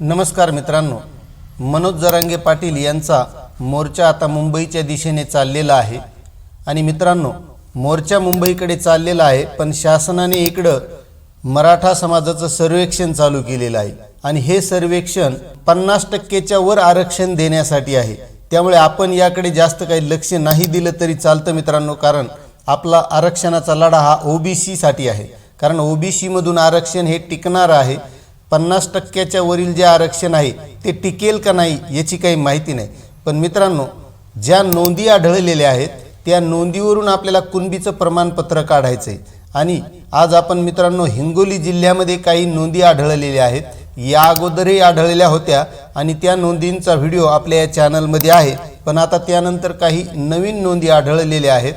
नमस्कार मित्रांनो मनोज जरांगे पाटील यांचा मोर्चा आता मुंबईच्या दिशेने चाललेला आहे. आणि मित्रांनो मोर्चा मुंबईकडे चाललेला आहे पण शासनाने इकडं मराठा समाजाचं सर्वेक्षण चालू केलेलं आहे. आणि हे सर्वेक्षण पन्नास टक्केच्या वर आरक्षण देण्यासाठी आहे. त्यामुळे आपण याकडे जास्त काही लक्ष नाही दिलं तरी चालतं मित्रांनो कारण आपला आरक्षणाचा लढा हा ओबीसीसाठी आहे. कारण ओबीसीमधून आरक्षण हे टिकणारं आहे. पन्नास टक्क्याच्या वरील जे आरक्षण आहे ते टिकेल का नाही याची काही माहिती नाही. पण मित्रांनो ज्या नोंदी आढळलेल्या आहेत त्या नोंदीवरून आपल्याला कुणबीचं प्रमाणपत्र काढायचं आहे आणि आज आपण मित्रांनो हिंगोली जिल्ह्यामध्ये काही नोंदी आढळलेल्या आहेत. या अगोदरही आढळलेल्या होत्या आणि त्या नोंदींचा व्हिडिओ आपल्या या चॅनलमध्ये आहे. पण आता त्यानंतर काही नवीन नोंदी आढळलेल्या आहेत.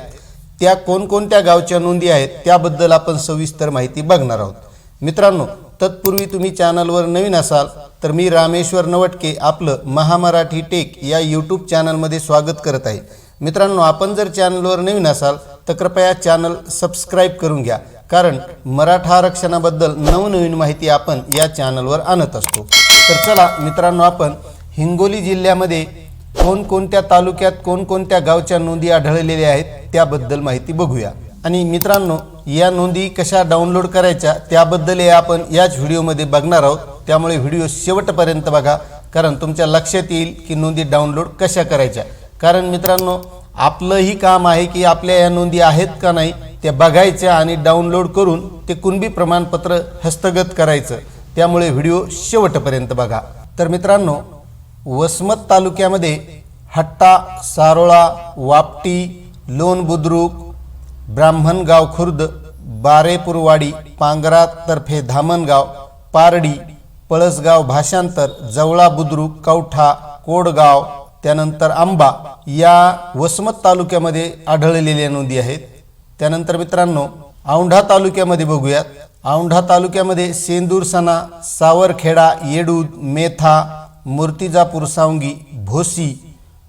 त्या कोणकोणत्या गावच्या नोंदी आहेत त्याबद्दल आपण सविस्तर माहिती बघणार आहोत. मित्रांनो तत्पूर्वी तुम्ही चॅनलवर नवीन असाल तर मी रामेश्वर नवटके आपलं महामराठी टेक या यूट्यूब चॅनलमध्ये स्वागत करत आहे. मित्रांनो आपण जर चॅनलवर नवीन असाल तर कृपया चॅनल सबस्क्राईब करून घ्या कारण मराठा आरक्षणाबद्दल नवनवीन माहिती आपण या चॅनलवर आणत असतो. तर चला मित्रांनो आपण हिंगोली जिल्ह्यामध्ये कोणकोणत्या तालुक्यात कोणकोणत्या गावच्या नोंदी आढळलेल्या आहेत त्याबद्दल माहिती बघूया. आणि मित्रांनो या नोंदी कशा डाउनलोड करायच्या त्याबद्दलही आपण याच व्हिडिओमध्ये बघणार आहोत. त्यामुळे व्हिडिओ शेवटपर्यंत बघा कारण तुमच्या लक्षात येईल की नोंदी डाउनलोड कशा करायच्या. कारण मित्रांनो आपलंही काम आहे की आपल्या या नोंदी आहेत का नाही त्या बघायच्या आणि डाउनलोड करून ते कुणबी प्रमाणपत्र हस्तगत करायचं. त्यामुळे व्हिडिओ शेवटपर्यंत बघा. तर मित्रांनो वसमत तालुक्यामध्ये हट्टा सारोळा वापटी लोण बुद्रुक ब्राह्मणगाव खुर्द बारेपूरवाडी पांगरा तर्फे धामणगाव पारडी पळसगाव भाषांतर जवळा बुद्रुक कवठा कोडगाव त्यानंतर आंबा या वसमत तालुक्यामध्ये आढळलेल्या नोंदी आहेत. त्यानंतर मित्रांनो औंढा तालुक्यामध्ये बघूयात. औंढा तालुक्यामध्ये सेंदूरसना सावरखेडा येडूद मेथा मूर्तिजापूर सावंगी भोसी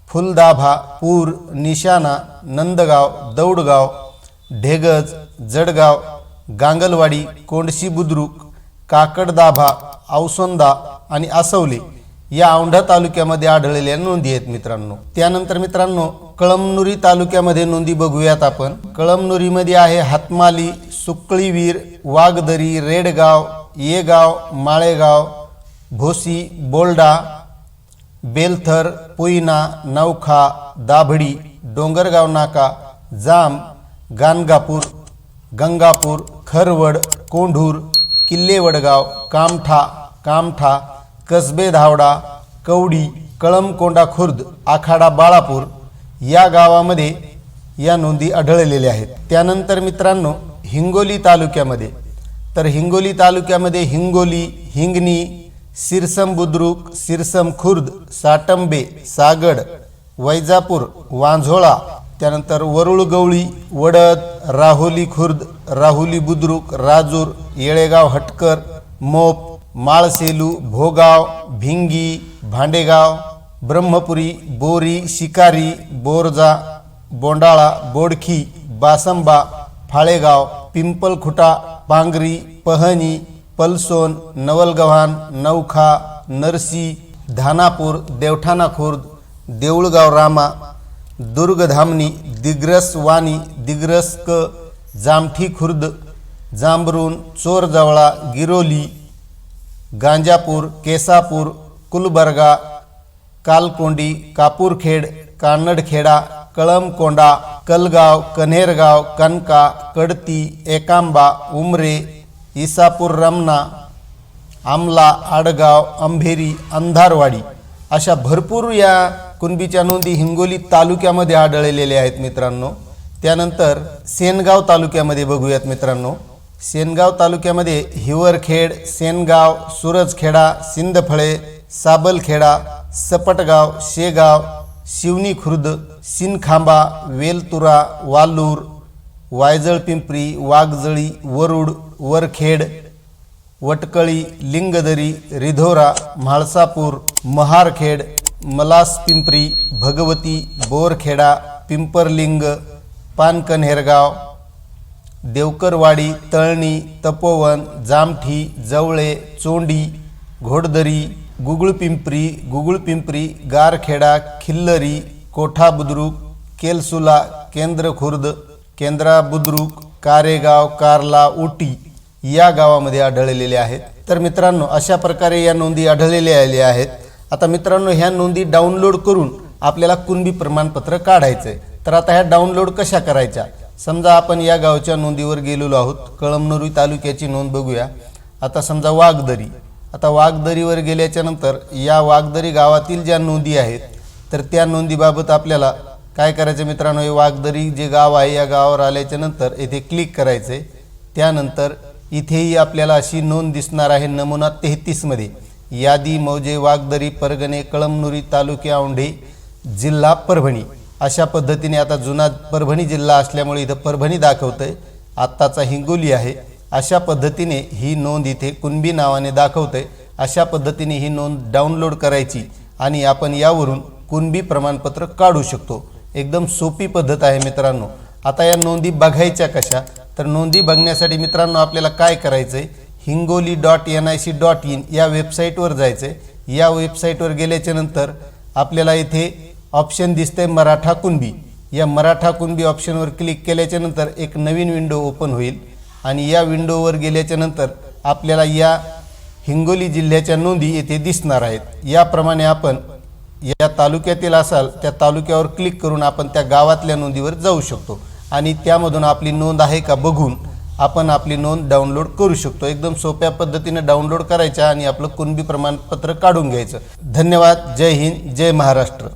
फुलदाभा पूर निशाणा नंदगाव दौडगाव ढेगज जडगाव गांगलवाडी कोंडशी बुद्रुक काकडदाभा औसंदा आणि आसवले या औंढा तालुक्यामध्ये आढळलेल्या नोंदी आहेत मित्रांनो. त्यानंतर मित्रांनो कळमनुरी तालुक्यामध्ये नोंदी बघूयात आपण. कळमनुरीमध्ये आहे हातमाली सुकळीवीर वाघदरी रेडगाव येगाव माळेगाव भोसी बोल्डा बेलथर पुईना नौखा दाभडी डोंगरगाव नाका जाम गाणगापूर गंगापूर खरवड कोंढूर किल्लेवडगाव कामठा कामठा कसबे धावडा कवडी कळमकोंडा खुर्द आखाडा बाळापूर या गावामध्ये या नोंदी आढळलेल्या आहेत. त्यानंतर मित्रांनो हिंगोली तालुक्यामध्ये. तर हिंगोली तालुक्यामध्ये हिंगोली हिंगणी सिरसम बुद्रुक सिरसम खुर्द साटंबे सागड वैजापूर वांझोळा त्यानंतर वरुळ गवळी वडद राहुली खुर्द राहुली बुद्रुक राजूर येळेगाव हटकर मोप माळसेलू भोगाव भिंगी भांडेगाव ब्रह्मपुरी बोरी शिकारी बोरजा बोंडाळा बोडखी बासंबा फाळेगाव पिंपलखुटा पांगरी पहनी पलसोन नवलगव्हाण नौखा नरसी धानापूर देवठाणा खुर्द देऊळगाव रामा दुर्गधामनी दिग्रसवानी दिग्रस्क जामठी खुर्द जांभरून चोरजवळा गिरोली गांजापूर केसापूर कुलबर्गा कालकोंडी कापूरखेड कानडखेडा कळमकोंडा कलगाव कन्हेरगाव कनका कडती एकांबा उमरे इसापूर रमना आमला आडगाव अंभेरी अंधारवाडी अशा भरपूर या कुणबीच्या नोंदी हिंगोली तालुक्यामध्ये आढळलेल्या आहेत मित्रांनो. त्यानंतर सेनगाव तालुक्यामध्ये बघूयात मित्रांनो. सेनगाव तालुक्यामध्ये हिवरखेड सेनगाव सुरजखेडा सिंदफळे साबलखेडा सपटगाव शेगाव शिवनी खुर्द सिनखांबा वेलतुरा वालूर वायजळ पिंपरी वाघजळी वरुड वरखेड वटकळी लिंगदरी रिधोरा म्हाळसापूर महारखेड मलास पिंपरी भगवती बोरखेडा पिंपरलिंग पानकन्हेरगाव देवकरवाडी तळणी तपोवन जामठी जवळे चोंडी घोडदरी गुगळपिंपरी गुगुळपिंपरी गारखेडा खिल्लरी कोठा बुद्रुक केलसुला केंद्र खुर्द केंद्रा बुद्रुक कारेगाव कारला उटी या गावामध्ये आढळलेले आहेत. तर मित्रांनो अशा प्रकारे या नोंदी आढळलेल्या आलेल्या आहेत. आता मित्रांनो ह्या नोंदी डाउनलोड करून आपल्याला कुणबी प्रमाणपत्र काढायचं आहे तर आता ह्या डाउनलोड कशा करायच्या? समजा आपण या गावच्या नोंदीवर गेलेलो आहोत. कळमनुरी तालुक्याची नोंद बघूया. आता समजा वाघदरी. आता वाघदरीवर गेल्याच्यानंतर या वाघदरी गावातील ज्या नोंदी आहेत तर त्या नोंदीबाबत आपल्याला काय करायचं मित्रांनो? हे वाघदरी जे गाव आहे या गावावर आल्याच्यानंतर येथे क्लिक करायचं आहे त्यानंतर इथेही आपल्याला अशी नोंद दिसणार आहे नमुना तेहतीसमध्ये. यादी मौजे वाघदरी परगणे कळमनुरी तालुके औंढे जिल्हा परभणी. अशा पद्धतीने आता जुना परभणी जिल्हा असल्यामुळे इथं परभणी दाखवतं आहे आत्ताचा हिंगोली आहे. अशा पद्धतीने ही नोंद इथे कुणबी नावाने दाखवतंय. अशा पद्धतीने ही नोंद डाउनलोड करायची आणि आपण यावरून कुणबी प्रमाणपत्र काढू शकतो. एकदम सोपी पद्धत आहे मित्रांनो. आता या नोंदी बघायच्या कशा? तर नोंदी बघण्यासाठी मित्रांनो आपल्याला काय करायचं आहे Hingoli dot N I C dot in या वेबसाईटवर जायचं आहे. या वेबसाईटवर गेल्याच्यानंतर आपल्याला इथे ऑप्शन दिसतंय मराठा कुणबी. या मराठा कुणबी ऑप्शनवर क्लिक केल्याच्यानंतर एक नवीन विंडो ओपन होईल. आणि या विंडोवर गेल्याच्यानंतर आपल्याला या हिंगोली जिल्ह्याच्या नोंदी येथे दिसणार आहेत. याप्रमाणे आपण या तालुक्यातील असाल त्या तालुक्यावर क्लिक करून आपण त्या गावातल्या नोंदीवर जाऊ शकतो. आणि त्यामधून आपली नोंद आहे का बघून आपण आपली नोंद डाउनलोड करू शकतो. एकदम सोप्या पद्धतीने डाउनलोड करायच्या आणि आपलं कुणबी प्रमाणपत्र काढून घ्यायचं. धन्यवाद. जय हिंद. जय महाराष्ट्र.